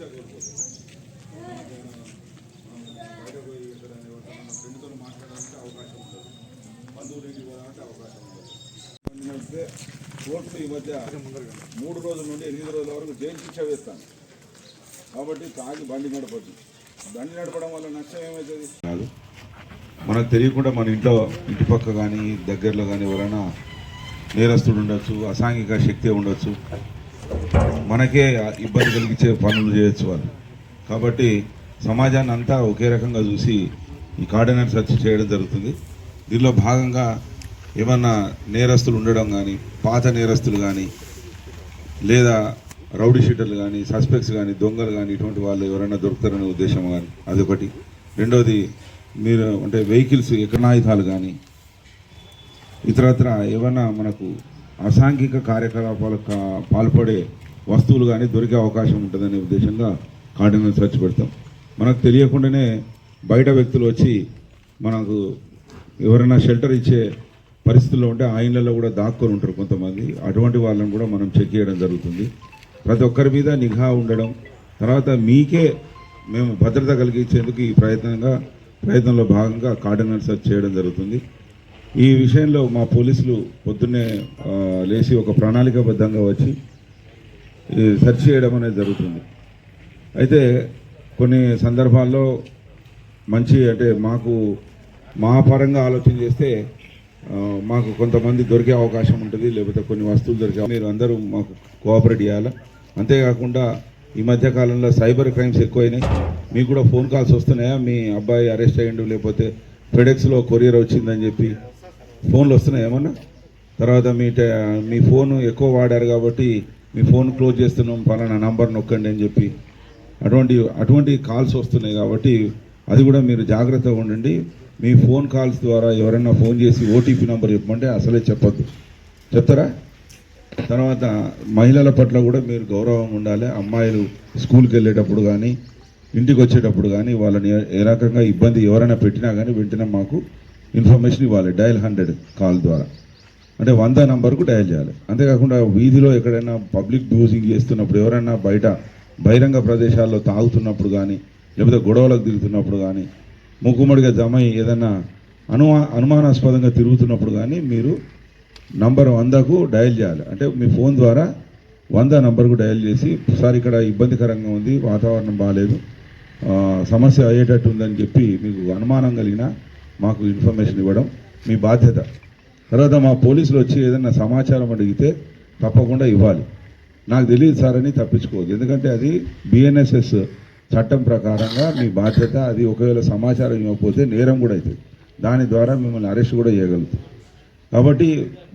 భిక్ష కోల్పోతాం బయట పోయి ఎక్కడైనా ఎవరితో ఫ్రెండ్తో మాట్లాడాలంటే అవకాశం ఉండదు బంధువులు ఇంటికి పోవాలంటే అవకాశం ఉండదు ఎందుకంటే కోర్టులు ఈ మధ్య మూడు రోజుల నుండి ఎనిమిది రోజుల వరకు జైలు శిక్ష వేస్తాను కాబట్టి తాగి బండి నడపద్దు బండి నడపడం వల్ల నష్టం ఏమవుతుంది కాదు. మనకు తెలియకుండా మన ఇంట్లో ఇంటి పక్క కానీ దగ్గరలో కానీ ఎవరైనా నేరస్తుడు ఉండొచ్చు అసాంఘిక శక్తి ఉండొచ్చు. మనకే ఇబ్బంది కలిగించే పనులు చేయొచ్చు వాళ్ళు. కాబట్టి సమాజాన్ని అంతా ఒకే రకంగా చూసి ఈ కార్డినర్ సెర్చ్ చేయడం జరుగుతుంది. దీనిలో భాగంగా ఏమన్నా నేరస్తులు ఉండడం కానీ పాత నేరస్తులు కానీ లేదా రౌడీ షీటర్లు కానీ సస్పెక్ట్స్ కానీ దొంగలు కానీ ఇటువంటి వాళ్ళు ఎవరైనా దొరుకుతారనే ఉద్దేశం కానీ అదొకటి రెండవది మీరు అంటే వెహికల్స్ ఎకనాయుధాలు కానీ ఇతరత్ర ఏమైనా మనకు అసాంఘిక కార్యకలాపాలకు పాల్పడే వస్తువులు కానీ దొరికే అవకాశం ఉంటుందనే ఉద్దేశంగా కార్డినల్ సెర్చ్ పెడతాం. మనకు తెలియకుండానే బయట వ్యక్తులు వచ్చి మనకు ఎవరైనా షెల్టర్ ఇచ్చే పరిస్థితుల్లో ఉంటే ఆ ఇళ్ళల్లో కూడా దాక్కొని ఉంటారు కొంతమంది. అటువంటి వాళ్ళని కూడా మనం చెక్ చేయడం జరుగుతుంది. ప్రతి ఒక్కరి మీద నిఘా ఉండడం తర్వాత మీకే మేము భద్రత కలిగించేందుకు ఈ ప్రయత్నంగా ప్రయత్నంలో భాగంగా కార్డినల్ సెర్చ్ చేయడం జరుగుతుంది. ఈ విషయంలో మా పోలీసులు పొద్దున్నే లేచి ఒక ప్రణాళికాబద్ధంగా వచ్చి సెర్చ్ చేయడం అనేది జరుగుతుంది. అయితే కొన్ని సందర్భాల్లో మంచి అంటే మాకు మా పరంగా ఆలోచన చేస్తే మాకు కొంతమంది దొరికే అవకాశం ఉంటుంది లేకపోతే కొన్ని వస్తువులు దొరికే మీరు అందరూ మాకు కోఆపరేట్ చేయాలి? అంతేకాకుండా ఈ మధ్య కాలంలో సైబర్ క్రైమ్స్ ఎక్కువైనాయి. మీకు కూడా ఫోన్ కాల్స్ వస్తున్నాయా? మీ అబ్బాయి అరెస్ట్ అయ్యిండు లేకపోతే ఫెడెక్స్లో కొరియర్ వచ్చిందని చెప్పి ఫోన్లు వస్తున్నాయి ఏమన్నా? తర్వాత మీ మీ ఫోన్ ఎక్కువ వాడారు కాబట్టి మీ ఫోన్ క్లోజ్ చేస్తున్నాం పలానా నంబర్ నొక్కండి అని చెప్పి. అటువంటి అటువంటి కాల్స్ వస్తున్నాయి కాబట్టి అది కూడా మీరు జాగ్రత్తగా ఉండండి. మీ ఫోన్ కాల్స్ ద్వారా ఎవరైనా ఫోన్ చేసి ఓటీపీ నెంబర్ చెప్పమంటే అసలే చెప్పద్దు. చెప్తారా? తర్వాత మహిళల పట్ల కూడా మీరు గౌరవం ఉండాలి. అమ్మాయిలు స్కూల్కి వెళ్ళేటప్పుడు కానీ ఇంటికి వచ్చేటప్పుడు కానీ వాళ్ళని ఏ- ఏ రకంగా ఇబ్బంది ఎవరైనా పెట్టినా కానీ వెంటనే మాకు ఇన్ఫర్మేషన్ ఇవ్వాలి. డయల్ హండ్రెడ్ కాల్ ద్వారా. అంటే వంద నంబర్కు డయల్ చేయాలి. అంతేకాకుండా వీధిలో ఎక్కడైనా పబ్లిక్ డోసింగ్ చేస్తున్నప్పుడు ఎవరైనా బయట బహిరంగ ప్రదేశాల్లో తాగుతున్నప్పుడు కానీ లేకపోతే గొడవలకు దిగుతున్నప్పుడు కానీ ముక్కుమడిగా జమ అయి ఏదైనా అనుమా అనుమానాస్పదంగా తిరుగుతున్నప్పుడు కానీ మీరు నంబర్ వందకు డయల్ చేయాలి. అంటే మీ ఫోన్ ద్వారా వంద నంబర్కు డయల్ చేసి సార్ ఇక్కడ ఇబ్బందికరంగా ఉంది వాతావరణం బాగాలేదు సమస్య అయ్యేటట్టు ఉందని చెప్పి మీకు అనుమానం కలిగిన మాకు ఇన్ఫర్మేషన్ ఇవ్వడం మీ బాధ్యత. తర్వాత మా పోలీసులు వచ్చి ఏదైనా సమాచారం అడిగితే తప్పకుండా ఇవ్వాలి. నాకు తెలియదు సార్ అని తప్పించుకోవద్దు. ఎందుకంటే అది బిఎన్ఎస్ఎస్ చట్టం ప్రకారంగా మీ బాధ్యత అది ఒకవేళ సమాచారం ఇవ్వకపోతే నేరం కూడా అవుతుంది. దాని ద్వారా మిమ్మల్ని అరెస్ట్ కూడా చేయగలుగుతాం. కాబట్టి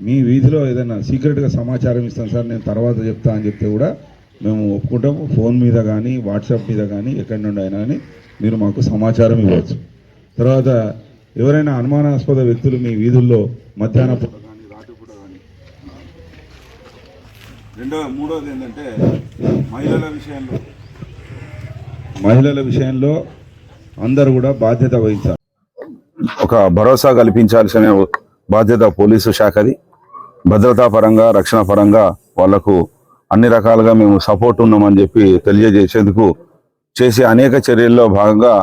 మీ వీధిలో ఏదైనా సీక్రెట్గా సమాచారం ఇస్తాను సార్ నేను తర్వాత చెప్తా అని చెప్తే కూడా మేము ఒప్పుకుంటాము. ఫోన్ మీద కానీ వాట్సాప్ మీద కానీ ఎక్కడి నుండి అయినా కానీ మీరు మాకు సమాచారం ఇవ్వచ్చు. తర్వాత ఎవరైనా అనుమానాస్పద వ్యక్తులు మీ వీధుల్లో మధ్యాహ్న పూట కానీ రాత్రిపూట కానీ రెండవ మూడవది ఏంటంటే మహిళల విషయంలో. మహిళల విషయంలో అందరూ కూడా బాధ్యత వహించాలి. ఒక భరోసా కల్పించాల్సిన బాధ్యత పోలీసు శాఖది. భద్రతా పరంగా రక్షణ పరంగా వాళ్ళకు అన్ని రకాలుగా మేము సపోర్ట్ ఉన్నామని చెప్పి తెలియజేసేందుకు చేసే అనేక చర్యల్లో భాగంగా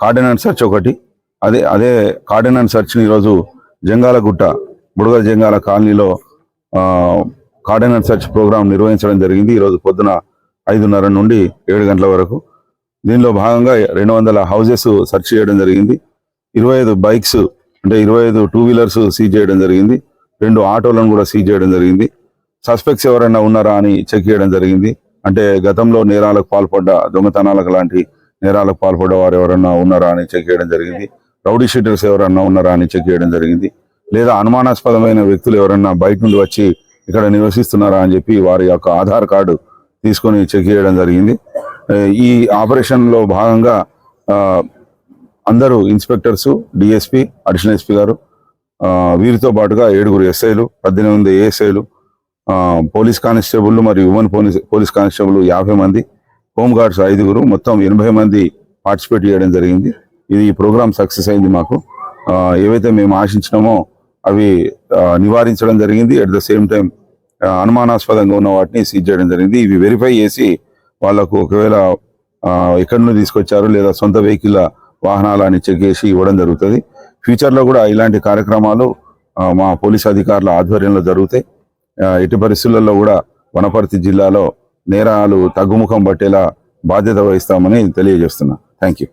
కార్డినెన్స్ సెర్చ్ ఒకటి అదే అదే కార్డినార్డ్ సర్చ్ని ఈరోజు జంగాలగుట్ట బుడగల జంగాల కాలనీలో ఆ, అండ్ సర్చ్ ప్రోగ్రాం నిర్వహించడం జరిగింది. ఈరోజు పొద్దున ఐదున్నర నుండి ఏడు గంటల వరకు. దీనిలో భాగంగా రెండు వందల హౌజెస్ సెర్చ్ చేయడం జరిగింది. ఇరవై ఐదు బైక్స్ అంటే ఇరవై ఐదు టూ వీలర్స్ సీజ్ చేయడం జరిగింది. రెండు ఆటోలను కూడా సీజ్ చేయడం జరిగింది. సస్పెక్ట్స్ ఎవరైనా ఉన్నారా అని చెక్ చేయడం జరిగింది. అంటే గతంలో నేరాలకు పాల్పడ్డ దొంగతనాలకు లాంటి నేరాలకు పాల్పడ్డ వారు ఎవరైనా ఉన్నారా అని చెక్ చేయడం జరిగింది. రౌడీ షీటర్స్ ఎవరైనా ఉన్నారా అని చెక్ చేయడం జరిగింది. లేదా అనుమానాస్పదమైన వ్యక్తులు ఎవరైనా బయట నుండి వచ్చి ఇక్కడ నివసిస్తున్నారా అని చెప్పి వారి యొక్క ఆధార్ కార్డు తీసుకొని చెక్ చేయడం జరిగింది. ఈ ఆపరేషన్లో భాగంగా అందరూ ఇన్స్పెక్టర్స్ డిఎస్పి అడిషనల్ ఎస్పీ గారు వీరితో పాటుగా ఏడుగురు ఎస్ఐలు పద్దెనిమిది ఏఎస్ఐలు పోలీస్ కానిస్టేబుల్ మరియు ఉమెన్ పోలీస్ పోలీస్ కానిస్టేబుల్ యాభై మంది హోమ్ గార్డ్స్ ఐదుగురు మొత్తం ఎనభై మంది పార్టిసిపేట్ చేయడం జరిగింది. ఇది ఈ ప్రోగ్రామ్ సక్సెస్ అయింది మాకు. ఏవైతే మేము ఆశించినామో అవి నివారించడం జరిగింది. అట్ ద సేమ్ టైం అనుమానాస్పదంగా ఉన్న వాటిని సీజ్ చేయడం జరిగింది. ఇవి వెరిఫై చేసి వాళ్ళకు ఒకవేళ ఎక్కడి నుండి తీసుకొచ్చారు లేదా సొంత వెహికల్ వాహనాలు అని చెక్ చేసి ఇవ్వడం జరుగుతుంది. ఫ్యూచర్లో కూడా ఇలాంటి కార్యక్రమాలు మా పోలీస్ అధికారుల ఆధ్వర్యంలో జరుగుతాయి. ఎట్టి పరిస్థితులలో కూడా వనపర్తి జిల్లాలో నేరాలు తగ్గుముఖం పట్టేలా బాధ్యత వహిస్తామని తెలియజేస్తున్నా. Thank you